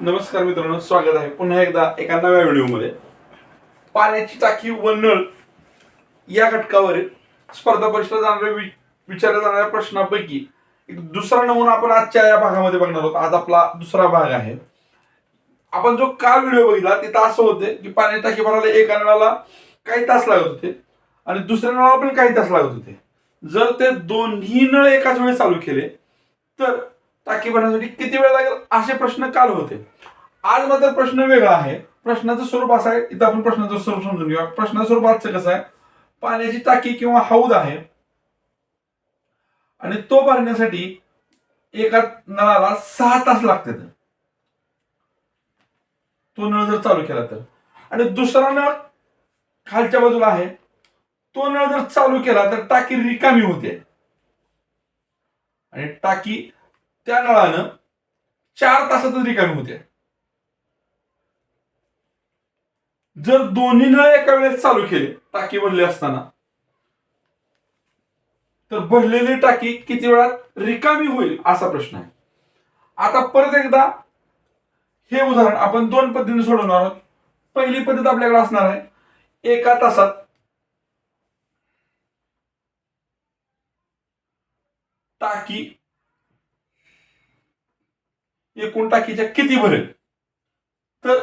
नमस्कार मित्रांनो स्वागत आहे पुन्हा एकदा एका नव्या व्हिडिओमध्ये. पाण्याची टाकी व नळ या घटकावर स्पर्धा परीक्षेला जाणाऱ्या वि- विचारल्या जाणाऱ्या प्रश्नापैकी एक दुसरा नमुना आपण आजच्या या भागामध्ये बघणार आहोत. आज आपला दुसरा भाग आहे. आपण जो काल व्हिडिओ बघितला तिथं असं होते की पाण्याची टाकी भरायला एका नळाला काही तास लागत होते आणि दुसऱ्या नळाला पण काही तास लागत होते. जर ते दोन्ही नळ एकाच वेळी चालू केले तर टाकी भरण्यासाठी किती वेळ लागेल? असे प्रश्न काल होते. आज मात्र प्रश्न वेगळा आहे. प्रश्नाचं स्वरूप असं आहे. इथं आपण प्रश्नाचं स्वरूप समजून घेऊया. प्रश्नाचं स्वरूप आजचं कसं आहे? पाण्याची टाकी किंवा हौद आहे. आणि तो भरण्यासाठी एका नळाला सहा तास लागतात. तो नळ जर चालू केला तर. आणि दुसरा नळ खालच्या बाजूला आहे. तो नळ जर चालू केला तर टाकी रिकामी होते. आणि टाकी त्या नळानं चार तासातच रिकामी होते. जर दोन्ही नळ एका वेळेस चालू केले टाकी भरली असताना तर भरलेली टाकी किती वेळात रिकामी होईल असा प्रश्न आहे. आता परत एकदा हे उदाहरण आपण दोन पद्धतीने सोडवणार आहोत. पहिली पद्धत आपल्याकडे असणार आहे एका तासात टाकी एकूण टाकीच्या किती भरेल? तर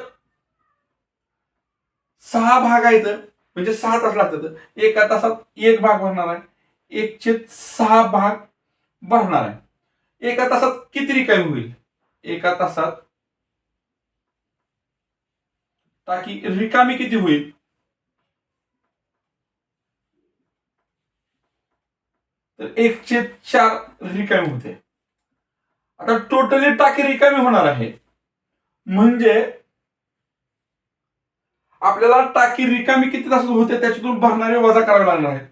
सहा भाग आहेत म्हणजे सहा तास लागतात. एका तासात एक भाग भरणार आहे. एक छेद सहा भाग भरणार आहे. एका तासात किती रिकामी होईल? एका तासात टाकी रिकामी किती होईल? तर एक छेद चार रिकामी होते. आता टोटली टाकी रिकामी होणार आहे. म्हणजे आपल्याला टाकी रिकामी किती तासात होते त्याच्यातून भरणारे वजा करावे लागणार आहेत.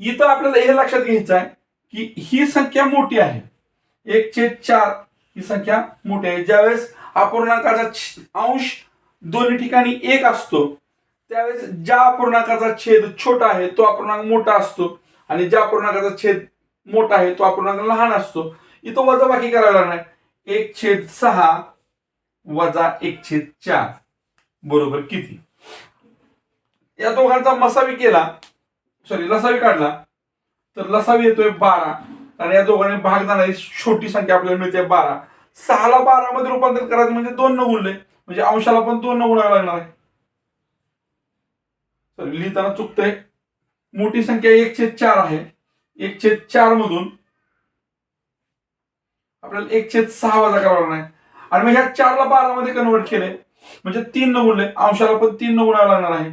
इथं आपल्याला हे लक्षात घ्यायचं आहे की ही संख्या मोठी आहे. एक छेद चार ही संख्या मोठी आहे. ज्यावेळेस अपूर्णांकाचा अंश दोन्ही ठिकाणी एक असतो त्यावेळेस ज्या अपूर्णांकाचा छेद छोटा आहे तो अपूर्णांक मोठा असतो आणि ज्या अपूर्णांकाचा छेद मोठा आहे तो अपूर्णांक लहान असतो. इथं वजा बाकी करायला लागणार. एक छेद सहा वजा एक छेद चार. बरोबर किती? या दोघांचा मसावी केला. सॉरी लसावी काढला. तर लसावी येतोय बारा. आणि या दोघांनी भाग जाणारी छोटी संख्या आपल्याला मिळते बारा. सहाला बारा मध्ये रूपांतर करायचं म्हणजे दोन न गुणले म्हणजे अंशाला पण दोन न गुणावं लागणार आहे. तर लिहिताना चुकतंय. मोठी संख्या एक छेद चार आहे. एक छेद चार मधून आपल्याला एक छेद सहा वजा करावा लागणार आहे. आणि मग ह्या चारला बारा मध्ये कन्वर्ट केले म्हणजे तीन न गुणले अंशाला पण तीन न गुणावं लागणार आहे.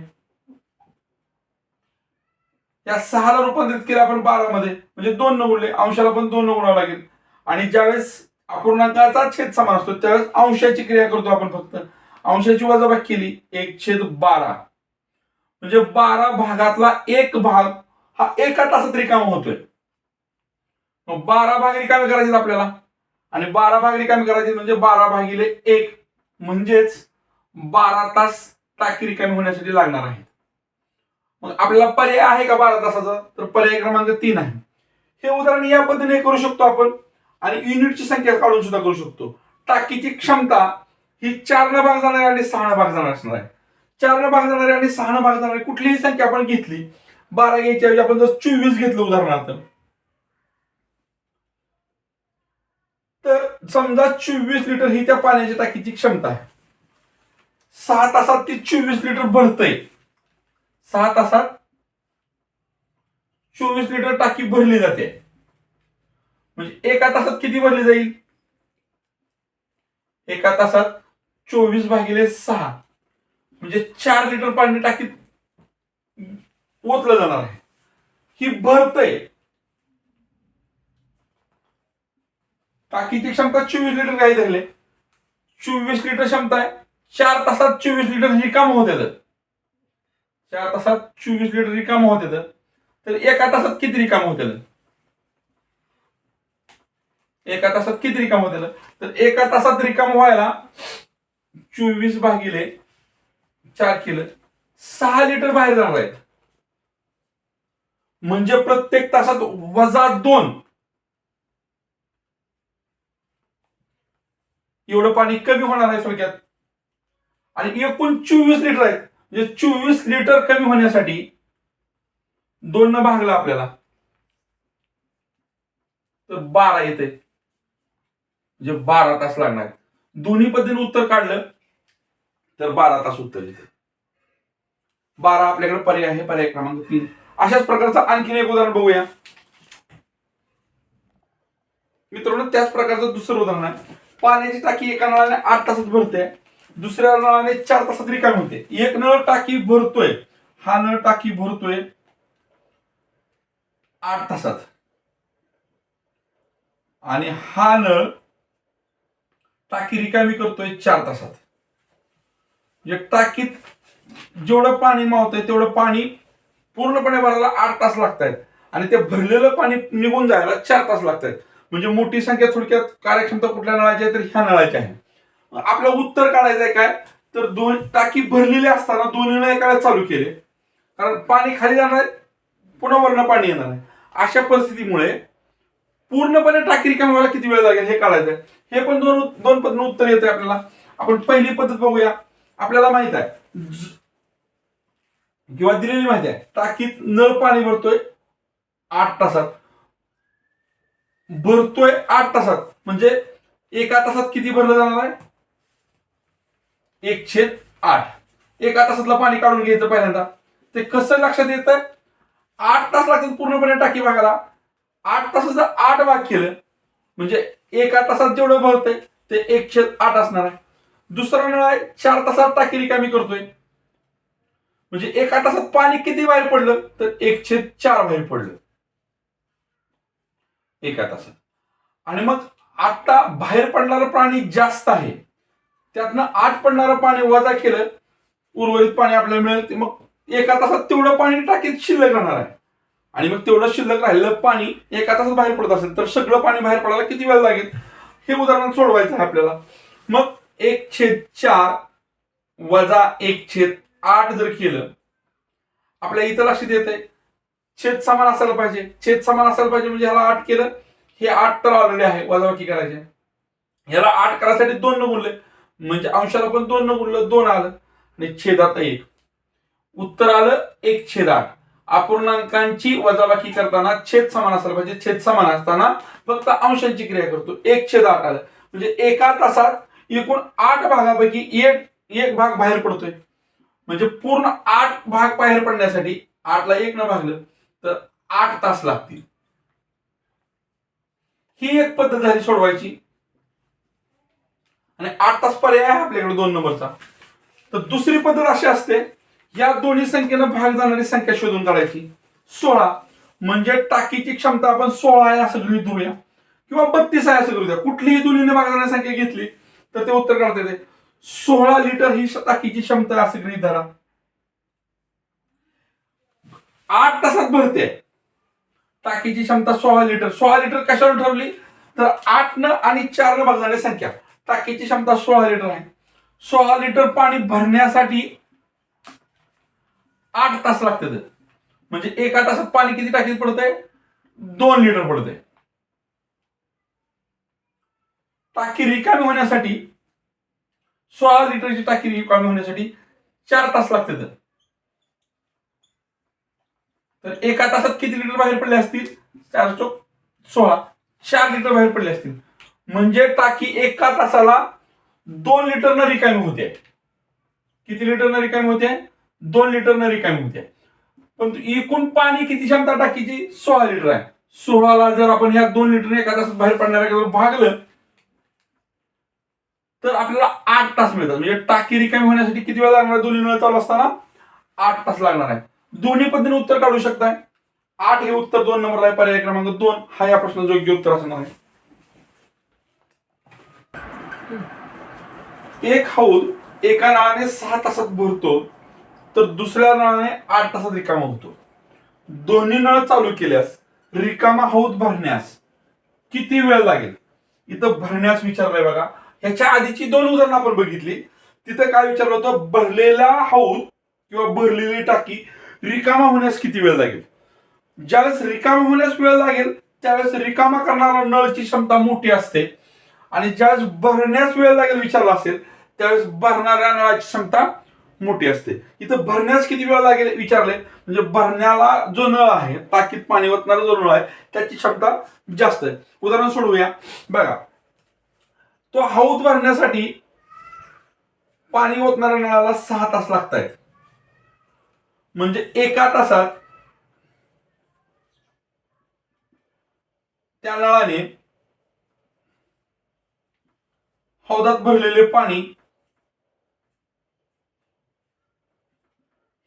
या सहाला रूपांतरित केलं आपण बारा मध्ये म्हणजे दोन न गुणले अंशाला पण दोन न गुणावं लागेल. आणि ज्यावेळेस अपूर्णांकाचा छेद समान असतो त्यावेळेस अंशाची क्रिया करतो आपण फक्त. अंशाची वजाबाकी केली एक छेद बारा. म्हणजे बारा भागातला एक भाग हा एका तासात रिकामा होतोय. बारा भाग रिकामे करायचे आपल्याला. आणि बारा भाग रिकामे करायची म्हणजे बारा भागिले एक. म्हणजेच बारा तास टाकी रिकामी होण्यासाठी लागणार आहे. मग आपल्याला पर्याय आहे का बारा तासाचा? तर पर्याय क्रमांक तीन आहे. हे उदाहरण या पद्धतीने करू शकतो आपण. आणि युनिटची संख्या काढून सुद्धा करू शकतो. टाकीची क्षमता ही चार न भाग जाणारी आणि सहा भाग जाणार असणार आहे. चार न भाग जाणारी आणि सहा भाग जाणारी कुठलीही संख्या आपण घेतली बारा घ्यायच्या ऐवजी आपण जर चोवीस घेतलं उदाहरणार्थ तर समजा चोवीस लिटर ही त्या पाण्याची टाकीची क्षमता आहे. सहा तासात ती चोवीस लिटर भरतय. सहा तासात चोवीस लिटर टाकी भरली जाते. म्हणजे एका तासात किती भरली जाईल? एका तासात चोवीस भागिले सहा. म्हणजे चार लिटर पाणी टाकीत ओतलं जाणार आहे. ही भरतय. टाकीची क्षमता चोवीस लिटर काही धरले चोवीस लिटर क्षमता आहे. चार तासात चोवीस लिटर रिकाम होत येतं चार तासात चोवीस लिटर रिकाम होत येतं तर एका तासात किती रिकाम होत येतं एका तासात किती रिकाम होत येतं तर एका तासात रिकाम व्हायला चोवीस भागिले चार किलो सहा लिटर बाहेर जाणार आहेत. म्हणजे प्रत्येक तासात वजा दोन एवढं पाणी कमी होणार आहे थोडक्यात आणि एकूण चोवीस लिटर आहेत. म्हणजे चोवीस लिटर कमी होण्यासाठी दोन न भागला आपल्याला. तर बारा येते. म्हणजे बारा तास लागणार. दोन्ही पद्धतीने उत्तर काढलं तर बारा तास उत्तर येते. बारा आपल्याकडे पर्याय आहे पर्याय क्रमांक तीन. अशाच प्रकारचं आणखीन एक उदाहरण बघूया. मित्रांनो त्याच प्रकारचं दुसरं उदाहरण आहे. पाण्याची टाकी एका नळाने आठ तासात भरते दुसऱ्या नळाने चार तासात रिकामी होते. एक नळ टाकी भरतोय हा नळ टाकी भरतोय आठ तासात. आणि हा नळ टाकी रिकामी करतोय चार तासात. म्हणजे टाकीत जेवढं पाणी मावतंय तेवढं पाणी पूर्णपणे भरायला आठ तास लागत आहेत आणि ते भरलेलं पाणी निघून जायला चार तास लागत आहेत म्हणजे मोठी संख्या थोडक्यात कार्यक्षमता कुठल्या नळाची आहे तर ह्या नळाची आहे. आपलं उत्तर काढायचं आहे काय? तर दोन टाकी भरलेली असताना दोन्ही नळ काय चालू केले. कारण पाणी खाली जाणार आहे पुन्हा वरनं पाणी येणार आहे. अशा परिस्थितीमुळे पूर्णपणे टाकी रिकामी व्हायला किती वेळ लागेल हे काढायचं आहे. हे पण दोन दोन पद्धतीने उत्तर येते आपल्याला. आपण पहिली पद्धत बघूया. आपल्याला माहीत आहे किंवा दिलेली माहिती आहे टाकीत नळ पाणी भरतोय आठ तासात. भरतोय आठ तासात. म्हणजे एका तासात किती भरलं जाणार आहे? एक छेद आठ. एका तासातलं पाणी काढून घ्यायचं पहिल्यांदा. ते कसं लक्षात येतं आठ तास लागतात पूर्णपणे टाकी भागाला. आठ तासाचं आठ भाग केलं. म्हणजे एका तासात जेवढं भरतंय ते एक छेद आठ असणार आहे. दुसरा नळ आहे चार तासात टाकी रिकामी करतोय. म्हणजे एका तासात पाणी किती बाहेर पडलं तर एक छेद चार बाहेर पडलं. एका तासात आणि मग आता बाहेर पडणारं पाणी जास्त आहे. त्यातनं आत पडणारं पाणी वजा केलं उर्वरित पाणी आपल्याला मिळेल ते मग एका तासात तेवढं पाणी टाकीत शिल्लक राहणार आहे. आणि मग तेवढं शिल्लक राहिलेलं पाणी एका तासात बाहेर पडत असेल तर सगळं पाणी बाहेर पडायला किती वेळ लागेल? हे उदाहरण सोडवायचं आहे आपल्याला. मग एक छेद चार वजा एक छेद आठ जर केलं आपल्या इथं लक्षात येत आहे छेद समान असायला पाहिजे. छेद समान असायला पाहिजे म्हणजे ह्याला आठ केलं. हे आठ तर ऑलरेडी आहे. वजाबाकी करायचे. ह्याला आठ करायसाठी दोन न गुणले म्हणजे अंशाला पण दोन न गुणलं दोन आलं. आणि छेदात एक. उत्तर आलं एक छेद आठ. अपूर्णांकांची वजाबाकी करताना छेद समान असायला पाहिजे. छेद समान असताना फक्त अंशांची क्रिया करतो. एक छेद आठ आलं. म्हणजे एका तासात एकूण आठ भागापैकी एक एक भाग बाहेर पडतोय. म्हणजे पूर्ण आठ भाग बाहेर पडण्यासाठी आठला एक न भागलं. तर आठ तास लागतील. ही एक पद्धत झाली सोडवायची. आणि आठ तास पर्याय आहे आपल्याकडे दोन नंबरचा. तर दुसरी पद्धत अशी असते या दोन्ही संख्येनं भाग जाणारी संख्या शोधून काढायची. सोळा म्हणजे टाकीची क्षमता आपण सोळा आहे असं गृहित धरूया. किंवा बत्तीस आहे असं गृहीत द्या कुठलीही दोन्हीने भाग जाणारी संख्या घेतली तर ते उत्तर काढता येते. सोळा लिटर ही टाकीची क्षमता असं गृहित धरा. आठ तासात भरते. टाकीची क्षमता सोळा लिटर. सोळा लिटर कशावर ठरवली? तर आठ न आणि चार न भागणारी संख्या. टाकीची क्षमता सोळा लिटर आहे. सोळा लिटर पाणी भरण्यासाठी आठ तास लागतात. म्हणजे एका तासात पाणी किती टाकीत पडतंय? दोन लिटर पडतंय. टाकी रिकामी होण्यासाठी सोळा लिटरची टाकी रिकामी होण्यासाठी चार तास लागतात. तर एका तासात किती लिटर बाहेर पडले असतील? चार चौक सोळा. चार लिटर बाहेर पडले असतील. म्हणजे टाकी एका तासाला दोन लिटर न रिकामी होते. किती लिटर न रिकामी होते? दोन लिटर न रिकामी होते. पण एकूण पाणी किती क्षमता टाकीची? सोळा लिटर आहे. सोळाला जर आपण ह्या दोन लिटर एका तासात बाहेर पडणाऱ्या भागलं तर आपल्याला आठ तास मिळतात. म्हणजे टाकी रिकामी होण्यासाठी किती वेळ लागणार? दोन्ही नळ चालू असताना आठ तास लागणार आहे. दोन्ही पद्धतीने उत्तर काढू शकताय. आठ हे उत्तर दोन नंबरला आहे पर्याय क्रमांक दोन. हा या प्रश्नाचं योग्य उत्तर असणार आहे. एक हौद एका नळाने सहा तासात भरतो तर दुसऱ्या नळाने आठ तासात रिकामा होतो. दोन्ही नळ चालू केल्यास रिकामा हौद भरण्यास किती वेळ लागेल? इथं भरण्यास विचारलंय बघा. ह्याच्या आधीची दोन उदाहरणं आपण बघितली. तिथं काय विचारलं होतं? भरलेला हौद किंवा भरलेली टाकी रिकामा होण्यास किती वेळ लागेल? ज्यावेळेस रिकामा होण्यास वेळ लागेल त्यावेळेस रिकामा करणारा नळची क्षमता मोठी असते. आणि ज्यावेळेस भरण्यास वेळ लागेल विचारला असेल त्यावेळेस भरणाऱ्या नळाची क्षमता मोठी असते. इथं भरण्यास किती वेळ लागेल विचारले म्हणजे भरण्याला जो नळ आहे टाकीत पाणी ओतणारा जो नळ आहे त्याची क्षमता जास्त आहे. उदाहरण सोडवूया. बघा तो हौद भरण्यासाठी पाणी ओतणाऱ्या नळाला सहा तास लागत आहेत म्हणजे एका तासात त्या नळाने हौदात भरलेले पाणी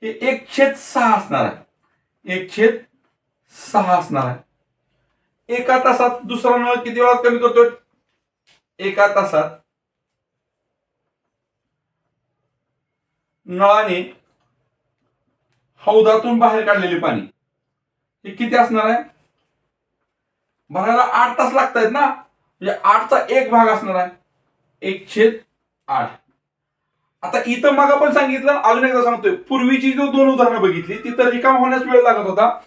हे एक छेद सहा असणार आहे. एक छेद सहा असणार आहे. एका तासात दुसरा नळ किती वेळात कमी करतोय? एका तासात नळाने हौदातून बाहेर काढलेले पाणी. हे किती असणार आहे? भरायला आठ तास लागत आहेत ना? म्हणजे आठचा एक भाग असणार आहे. एक छेद आठ. आता इथं मग आपण सांगितलं अजून एकदा सांगतोय. पूर्वीची जो दोन उदाहरणं बघितली तिथं रिकामा होण्यास वेळ लागत होता.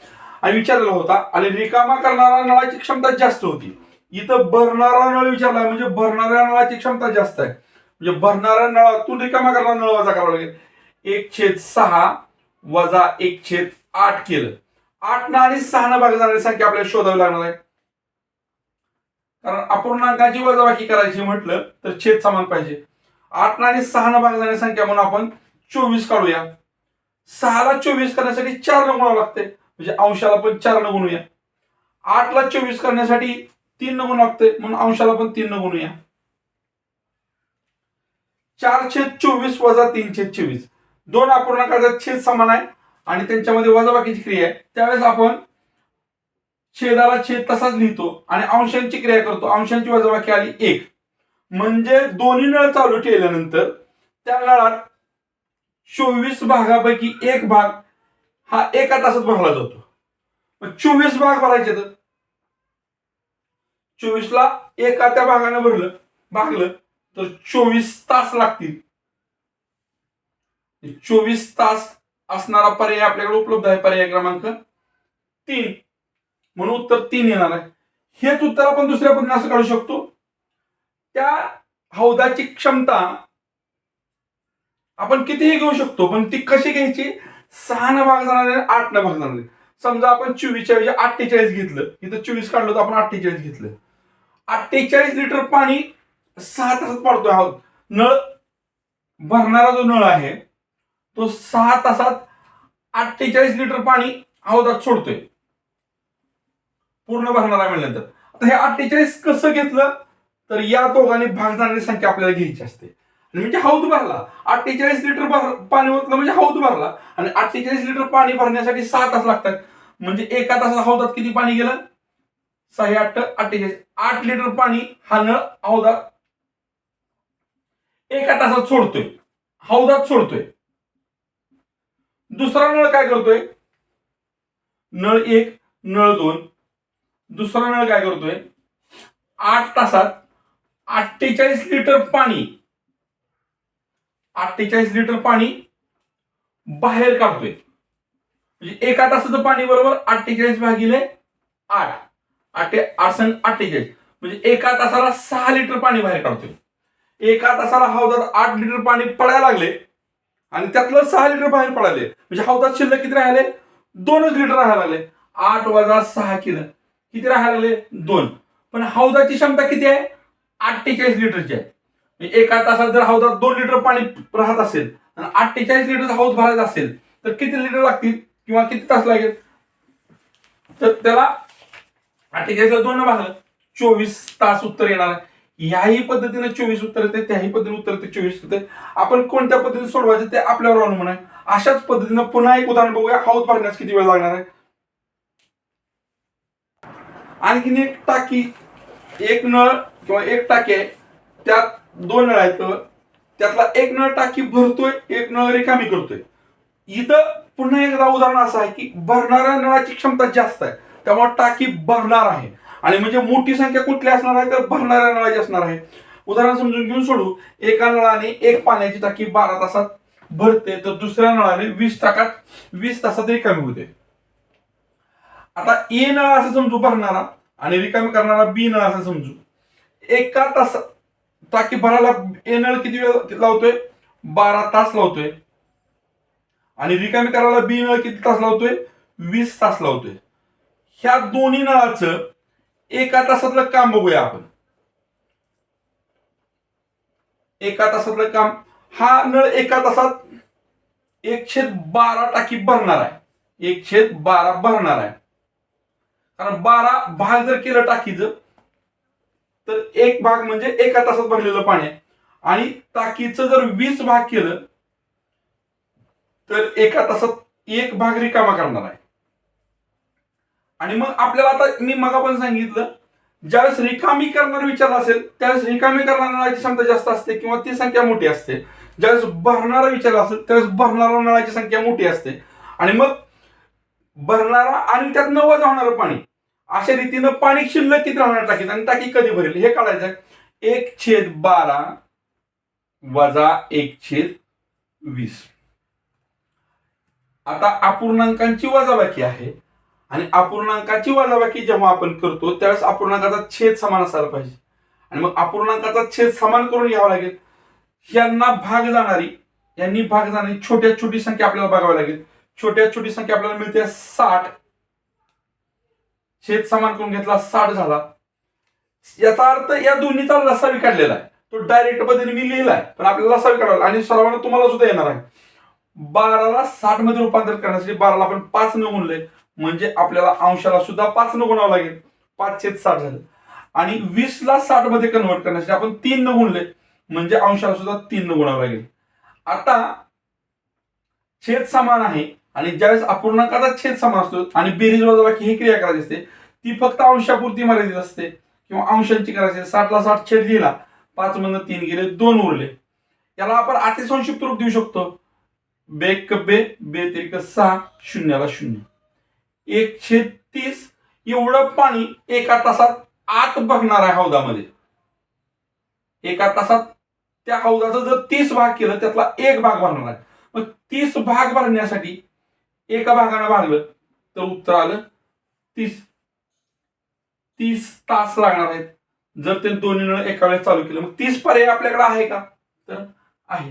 आणि विचारलेला होता आणि रिकामा करणारा नळाची क्षमता जास्त होती. इथं भरणारा नळ विचारला म्हणजे भरणाऱ्या नळाची क्षमता जास्त आहे. म्हणजे भरणाऱ्या नळातून रिकामा करणारा नळ वाजा करावा लागेल. एक छेद सहा वजा एक छेद आठ केलं. आठ ना आणि सहा ना भाग जाणारी संख्या आपल्याला शोधावी लागणार आहे. कारण अपूर्णांकाची वजाबाकी करायची म्हटलं तर छेद समान पाहिजे. आठ ना आणि सहा ना भाग जाणारी संख्या म्हणून आपण चोवीस काढूया. सहाला चोवीस करण्यासाठी चार न गुणावं लागते म्हणजे अंशाला पण चार न गुणूया. आठला चोवीस करण्यासाठी तीन न गुण लागते म्हणून अंशाला पण तीन न गुणूया. चार छेद चोवीस वजा तीन छेद चोवीस. दोन अपूर्णांकाचा छेद समान आहे आणि त्यांच्यामध्ये वजाबाकीची क्रिया आहे. त्यावेळेस आपण छेदाला छेद तसाच लिहितो आणि अंशांची क्रिया करतो. अंशांची वजाबाकी आली एक. म्हणजे दोन्ही नळ चालू ठेवल्यानंतर त्या नळात चोवीस भागापैकी एक भाग हा एका तासात भरला जातो. मग चोवीस भाग भरायचे तर? चोवीसला एका त्या भागाने भरलं भागलं तर चोवीस तास लागतील. चोवीस तास असणारा पर्याय आपल्याकडे उपलब्ध आहे पर्याय क्रमांक तीन. म्हणून उत्तर तीन येणार आहे. हेच उत्तर आपण दुसऱ्या पद्धतीने असं काढू शकतो. त्या हौदाची क्षमता आपण कितीही घेऊ शकतो पण ती कशी घ्यायची? सहा न भाग जाणार आहे आठ न भाग जाणार. आहे समजा आपण चोवीसच्या ऐवजी अठ्ठेचाळीस घेतलं. इथं चोवीस काढलं तर आपण अठ्ठेचाळीस घेतलं. अठ्ठेचाळीस लिटर पाणी सहा तासात पाडतोय आहोत. नळ भरणारा जो नळ आहे तो सहा तासात अठ्ठेचाळीस लिटर पाणी हौदात सोडतोय. पूर्ण भरणारा म्हणल्यानंतर आता हे अठ्ठेचाळीस कसं घेतलं? तर या दोघांनी भाग जाणारी संख्या आपल्याला घ्यायची असते. म्हणजे हौद भरला. अठ्ठेचाळीस लिटर भर पाणी ओतलं म्हणजे हौद भरला. आणि अठ्ठेचाळीस लिटर पाणी भरण्यासाठी सहा तास लागतात. म्हणजे एका तासात हौदात किती पाणी गेलं? सहा आठ अठ्ठेचाळीस. आठ लिटर पाणी हा नळ हौदात एका तासात सोडतोय. हौदात सोडतोय. दुसरा नळ काय करतोय? नळ एक नळ दोन. दुसरा नळ काय करतोय? आठ तासात अठ्ठेचाळीस लिटर पाणी अठ्ठेचाळीस लिटर पाणी बाहेर काढतोय. म्हणजे एका तासाचं पाणी बरोबर अठ्ठेचाळीस भागिले आठ. आठ आठ अठ्ठेचाळीस. म्हणजे एका तासाला सहा लिटर पाणी बाहेर काढतोय. एका तासाला हौदात आठ लिटर पाणी पडायला लागले. आणि त्यातलं सहा लिटर बाहेर पडाले. म्हणजे हौदात शिल्लक किती राहिले? दोनच लिटर राहायला लागले. आठ वजा सहा किलो. किती राहायला लागले? दोन. पण हौदाची क्षमता किती आहे? अठ्ठेचाळीस लिटरची आहे. म्हणजे एका तासात जर हौदात दोन लिटर पाणी राहत असेल आणि अठ्ठेचाळीस लिटरचा हौद भरायचा असेल तर किती लिटर लागतील किंवा किती तास लागेल? तर त्याला अठ्ठेचाळीसला दोन भागलं. चोवीस तास उत्तर येणार आहे. ह्याही पद्धतीने चोवीस उत्तर येते त्याही पद्धतीने उत्तर येते चोवीस येते आपण कोणत्या पद्धतीने सोडवायचं ते आपल्यावर अवलंबून आहे. अशाच पद्धतीनं पुन्हा एक उदाहरण बघूया. हौद भरण्यास किती वेळ लागणार आहे? आणखीन एक टाकी एक नळ किंवा एक टाकी आहे त्यात दोन नळ आहेत. त्यातला एक नळ टाकी भरतोय एक नळ रिकामी करतोय. इथं पुन्हा एकदा उदाहरण असं आहे की भरणाऱ्या नळाची क्षमता जास्त आहे. त्यामुळे टाकी भरणार आहे. आणि म्हणजे मोठी संख्या कुठली असणार आहे? तर भरणाऱ्या नळाची असणार आहे. उदाहरण समजून घेऊन सोडू. एका नळाने एक पाण्याची टाकी बारा तासात भरते तर दुसऱ्या नळाने वीस टाकात वीस तासात रिकामी होते. आता ए नळ असं समजू भरणारा आणि रिकामी करणारा बी नळ असं समजू. एका तास टाकी भरायला ए नळ किती वेळ लावतोय? बारा तास लावतोय. आणि रिकामी करायला बी नळ किती तास लावतोय? वीस तास लावतोय. ह्या दोन्ही नळाचं एका तासातलं काम बघूया आपण. एका तासातलं काम. हा नळ एका तासात एकशे बारा टाकी भरणार आहे. एकशे बारा भरणार आहे. कारण बारा भाग जर केलं टाकीचं तर एक भाग म्हणजे एका तासात भरलेलं पाणी आहे. आणि टाकीचं जर वीस भाग केलं तर एका तासात एक भाग रिकामा करणार आहे. आणि मग आपल्याला आता मी मग पण सांगितलं ज्यावेळेस रिकामी करणार विचार असेल त्यावेळेस रिकामी करणाऱ्याची क्षमता जास्त असते किंवा ती संख्या मोठी असते. ज्यावेळेस भरणारा विचार असेल त्यावेळेस भरणारा नळाची संख्या मोठी असते. आणि मग भरणारा आणि त्यात न वजा होणारं पाणी अशा रीतीनं पाणी शिल्लक किती राहणार टाकीत? आणि टाकी कधी भरेल? हे काढायचं आहे. एक छेद बारा वजा एक छेद वीस. आता अपूर्णांकांची वजाबाकी आहे. आणि अपूर्णांकाची वजाबाकी जेव्हा आपण करतो त्यावेळेस अपूर्णांकाचा छेद समान असायला पाहिजे. आणि मग अपूर्णांकाचा छेद समान करून घ्यावा लागेल. यांना भाग जाणारी यांनी भाग जाणारी छोट्या छोटी संख्या आपल्याला बघावी लागेल. छोट्या छोटी संख्या आपल्याला मिळते साठ. छेद समान करून घेतला साठ झाला. याचा अर्थ या दोन्हीचा लसावी काढलेला आहे. तो डायरेक्ट पद्धतीने मी लिहिलाय पण आपल्याला लसावी काढावा आणि सर्वांना तुम्हाला सुद्धा येणार आहे. बाराला साठमध्ये रूपांतर करण्यासाठी बाराला आपण पाच न म्हणले. म्हणजे आपल्याला अंशाला सुद्धा पाच न गुणावं लागेल. पाच छेद साठ झालं. आणि वीस ला साठमध्ये कन्व्हर्ट करण्यासाठी आपण तीन न गुणले म्हणजे अंशाला सुद्धा तीन न गुणावं लागेल. आता छेद समान आहे. आणि ज्यावेळेस अपूर्णांकाचा छेद समान असतो आणि बेरीज वजाबाकी ही क्रिया करायची असते ती फक्त अंशापुरती मर्यादित असते. किंवा अंशांची करायची असते. साठला साठ छेद लिहिला पाच मधनं तीन गेले दोन उरले. याला आपण अतिसंक्षिप्त रूप देऊ शकतो. बेक बे बे तिरिक सहा शून्याला शून्य. एकशे तीस एवढं पाणी एका तासात आत बघणार आहे हौदामध्ये. एका तासात त्या हौदाचा जर तीस भाग केलं त्यातला एक भाग भरणार आहे. मग तीस भाग भरण्यासाठी एका भागानं भागलं तर उत्तर आलं तीस. तीस तास लागणार आहेत. जर ते दोन्ही नळ एका वेळेस चालू केलं मग तीस पर्याय आपल्याकडे आहे का? तर आहे.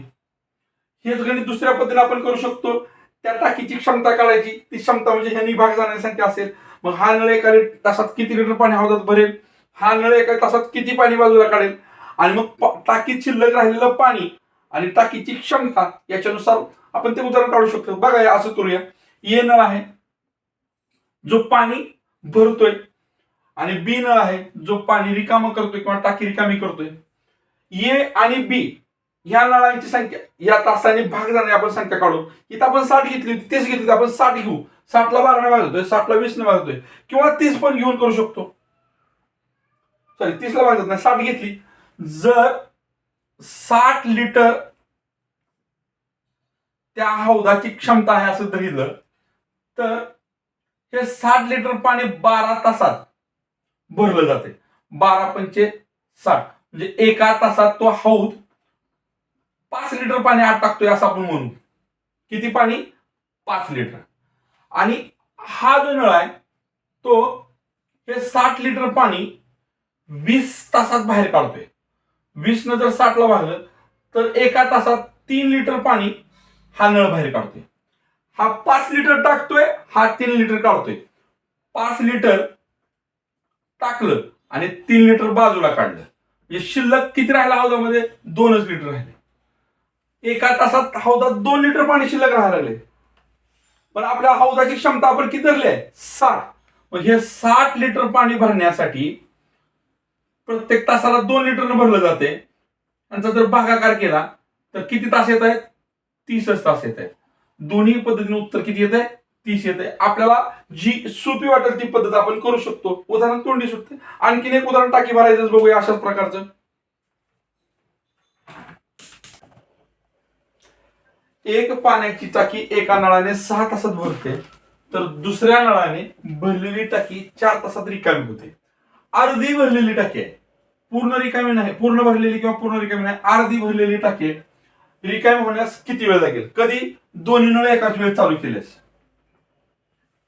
हेच गणित दुसऱ्या पद्धतीने आपण करू शकतो. त्या टाकीची क्षमता काढायची. ती क्षमता म्हणजे ह्या भाग जाण्याची संख्या असेल. मग हा नळ एका तासात किती लिटर पाणी हौदात भरेल? हा नळ एका तासात किती पाणी बाजूला काढेल? आणि मग टाकीत शिल्लक राहिलेलं पाणी आणि टाकीची क्षमता याच्यानुसार आपण ते उदाहरण काढू शकतो. बघा या असं करूया. ये नळ आहे जो पाणी भरतोय. आणि बी नळ आहे जो पाणी रिकामं करतोय किंवा टाकी रिकामी करतोय. ए आणि बी ह्या नळांची संख्या या तासाने भाग जाणारी आपण संख्या काढू. इथं आपण साठ घेतली होती तीस घेतली तर आपण साठ घेऊ. साठला बाराने भागतोय साठला वीसने भागतोय किंवा तीस पण घेऊन करू शकतो. सॉरी तीसला भागत नाही साठ घेतली. जर साठ लिटर त्या हौदाची क्षमता आहे असं धरलं तर हे साठ लिटर पाणी बारा तासात भरलं जाते बारा पंचे साठ. म्हणजे एका तासात तो हौद पाच लिटर पाणी आत टाकतोय असं आपण म्हणू. किती पाणी? पाच लिटर. आणि हा जो नळ आहे तो हे साठ लिटर पाणी वीस तासात बाहेर काढतोय. वीसनं जर साठला भागलं तर एका तासात तीन लिटर पाणी हा नळ बाहेर काढतोय. हा पाच लिटर टाकतोय हा तीन लिटर काढतोय. पाच लिटर टाकलं आणि तीन लिटर बाजूला काढलं. म्हणजे शिल्लक किती राहिला हौदामध्ये दोनच लिटर राहिले. एका तासात हौदात दोन लिटर पाणी शिल्लक राहायला लागले. पण आपल्या हौदाची क्षमता आपण किती धरली आहे? साठ. मग हे साठ लिटर पाणी भरण्यासाठी प्रत्येक तासाला दोन लिटरनं भरलं जाते. त्यांचा जर भागाकार केला तर किती तास येत आहेत? तीसच तास येत आहेत. दोन्ही पद्धतीने उत्तर किती येत आहे? तीस येत आहे. आपल्याला जी सोपी वाटेल ती पद्धत आपण करू शकतो. उदाहरण तोंडी सुटते. आणखीन एक उदाहरण टाकी भरायचं बघूया अशाच प्रकारचं. एक पाण्याची टाकी एका नळाने सहा तासात भरते तर दुसऱ्या नळाने भरलेली टाकी चार तासात रिकामी होते. अर्धी भरलेली टाकी आहे. पूर्ण रिकामी नाही पूर्ण भरलेली किंवा पूर्ण रिकामी नाही अर्धी भरलेली टाकी रिकामी होण्यास किती वेळ लागेल? कधी? दोन्ही नळ एकाच वेळी चालू केल्यास.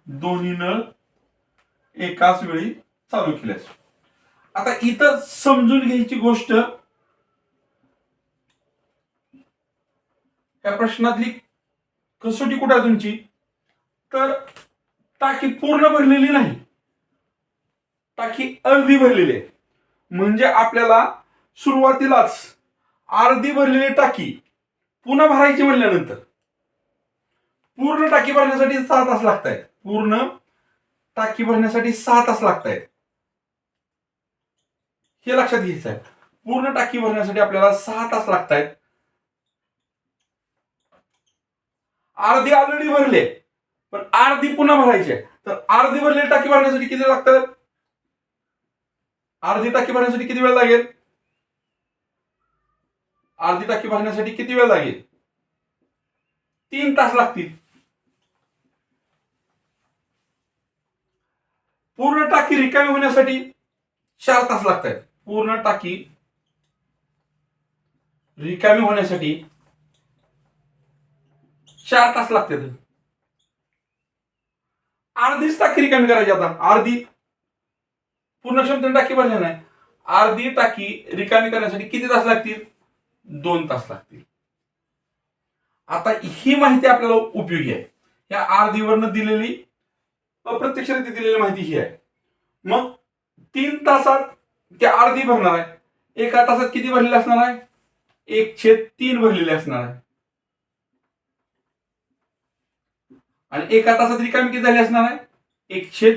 दोन्ही नळ एकाच वेळी चालू केल्यास. आता इथं समजून घ्यायची गोष्ट या प्रश्नातली कसोटी कुठे आहे तुमची? तर टाकी पूर्ण भरलेली नाही. टाकी अर्धी भरलेली आहे. म्हणजे आपल्याला सुरुवातीलाच अर्धी भरलेली टाकी पुन्हा भरायची म्हणल्यानंतर पूर्ण टाकी भरण्यासाठी सहा तास लागत आहेत पूर्ण टाकी भरण्यासाठी सहा तास लागत आहेत हे लक्षात घ्यायचं आहे पूर्ण टाकी भरण्यासाठी आपल्याला सहा तास लागत आहेत अर्धी ऑलरेडी भरले. पण अर्धी पुन्हा भरायची. तर अर्धी भरलेली टाकी भरण्यासाठी किती लागतात अर्धी टाकी भरण्यासाठी किती वेळ लागेल? अर्धी टाकी भरण्यासाठी किती वेळ लागेल? तीन तास लागतील. पूर्ण टाकी रिकामी होण्यासाठी चार तास लागतात. पूर्ण टाकी रिकामी होण्यासाठी चार तास लागते अर्धीच टाकी रिकामी करायची आता. अर्धी. पूर्ण क्षमतेने टाकी भरली नाही. अर्धी टाकी रिकामी करण्यासाठी किती तास लागतील? दोन तास लागतील. आता ही माहिती आपल्याला उपयोगी आहे. या अर्धीवरनं दिलेली अप्रत्यक्षरित्या दिलेली माहिती ही आहे. मग तीन तासात त्या अर्धी भरणार आहे. एका तासात किती भरलेले असणार आहे? एक छेद तीन भरलेले असणार आहे. आणि एका तासात रिकामी किती झाली असणार आहे? एक छेद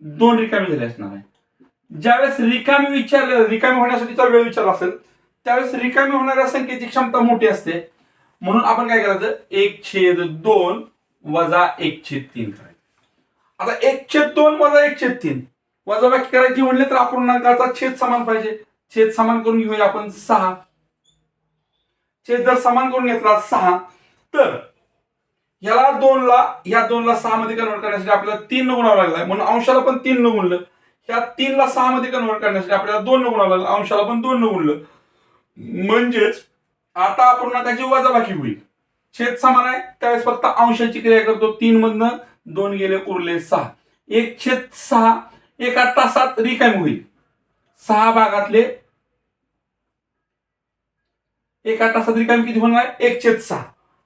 दोन रिकामी झाली असणार आहे. ज्यावेळेस रिकामी विचारले रिकामी होण्यासाठीचा वेळ विचारला असेल त्यावेळेस रिकामी होणाऱ्या संख्येची क्षमता मोठी असते. म्हणून आपण काय करायचं? एक छेद दोन वजा एक छेद तीन करायचं. आता एक छेद दोन वजा एक छेद तीन. वजा बाकी करायची म्हणले तर अपूर्णांकाचा छेद समान पाहिजे. छेद समान करून घेऊया आपण सहा. छेद जर समान करून घेतला सहा तर याला दोनला या दोनला सहा मध्ये कन्वर्ट करण्यासाठी आपल्याला तीन न गुणावं लागलाय. म्हणून अंशाला पण तीन न गुणलं ह्या तीनला सहा मध्ये कन्वर्ट करण्यासाठी आपल्याला दोन न गुणावं लागलं. अंशाला पण दोन न गुणलं म्हणजेच आता अपूर्णांकाची वजाबाकी होईल. छेद समान आहे. त्यावेळेस फक्त अंशाची क्रिया करतो. तीन मधनं दोन गेले उरले सहा. एक छेद सहा एका तासात रिकामी होईल. सहा भागातले एका तासात रिकामी किती होणार? एक छेद सहा.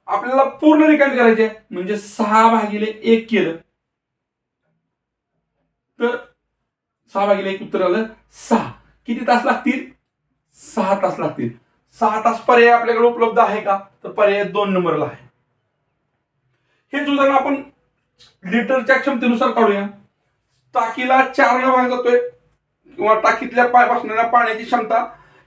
आपल्याला पूर्ण रिकामी करायची. आहे म्हणजे सहा भागिले एक केलं. तर सहा भागिले एक उत्तर आलं सहा. किती तास लागतील? सहा तास लागतील. सहा तास पर्याय आपल्याकडे उपलब्ध आहे का? तर पर्याय दोन नंबरला आहे. हे उदाहरण आपण लिटरच्या क्षमतेनुसार काढूया. टाकीला चार न भाग जातोय किंवा टाकीतल्या पाय बसणाऱ्या पाण्याची क्षमता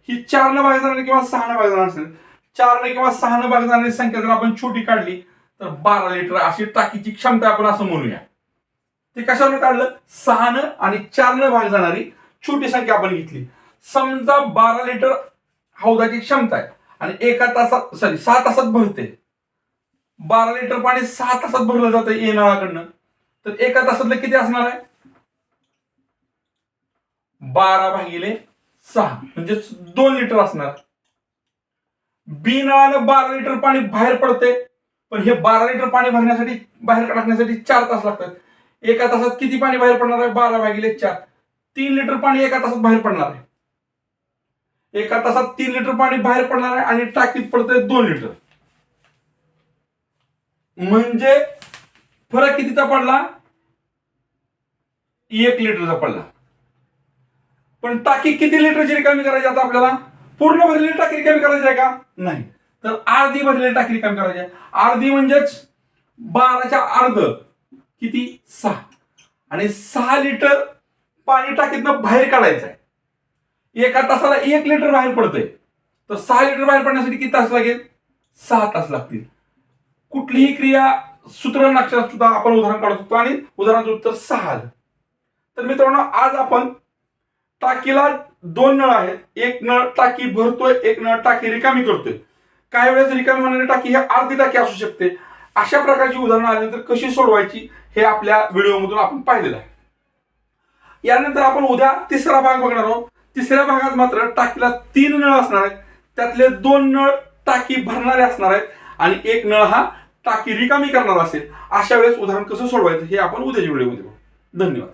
ही चार न भाग जाणार किंवा सहा न भाग जाणार असेल. चारने किंवा सहा न भाग जाणारी संख्या जर आपण छोटी काढली तर बारा लिटर अशी टाकीची क्षमता आपण असं म्हणूया. ते कशावर काढलं? सहा आणि चार न भाग जाणारी छोटी संख्या आपण घेतली. समजा बारा लिटर हौदाची क्षमता आहे आणि एका तासात सॉरी सहा तासात भरते. बारा लिटर पाणी सहा तासात भरलं जातं ए नळाकडनं तर एका तासातलं किती असणार आहे? बारा भागिले सहा म्हणजे दोन लिटर असणार. बी नळानं बारा लिटर पाणी बाहेर पडते पण हे बारा लिटर पाणी भरण्यासाठी बाहेर टाकण्यासाठी चार तास लागतात. एका तासात किती पाणी बाहेर पडणार आहे? बारा भागिले चार. तीन लिटर पाणी एका तासात बाहेर पडणार आहे. एका तासात तीन लिटर पाणी बाहेर पडणार आहे आणि टाकीत पडतंय दोन लिटर. म्हणजे फरक कितीचा पडला? एक लिटरचा पडला. पण टाकी किती लिटरची रिकामी करायची आता आपल्याला? पूर्ण भरलेली टाकी रिकामी करायची आहे का? नाही. तर अर्धी भरलेली टाकी रिकामी करायची आहे. अर्धी म्हणजेच बाराच्या अर्ध किती? सहा. आणि सहा लिटर पाणी टाकीतनं बाहेर काढायचं आहे. एका तासाला एक लिटर बाहेर पडतंय. तर सहा लिटर बाहेर पडण्यासाठी किती तास लागेल? सहा तास लागतील. कुठलीही क्रिया सूत्र नक्षात सुद्धा आपण उदाहरण काढू शकतो आणि उदाहरणाचं उत्तर सहा आलं. तर मित्रांनो आज आपण टाकीला दोन नळ आहेत. एक नळ टाकी भरतोय एक नळ टाकी रिकामी करतोय. काही वेळेस रिकामी होणारी टाकी ही अर्धी टाकी असू शकते. अशा प्रकारची उदाहरणं आल्यानंतर कशी सोडवायची हे आपल्या व्हिडिओमधून आपण पाहिलेलं आहे. यानंतर आपण उद्या तिसरा भाग बघणार आहोत. तिसऱ्या भागात मात्र टाकीला तीन नळ असणार आहेत. त्यातले दोन नळ टाकी भरणारे असणार आहेत आणि एक नळ हा टाकी रिकामी करणार असेल. अशा वेळेस उदाहरण कसं सोडवायचं हे आपण उद्याच्या व्हिडिओमध्ये बघू. धन्यवाद.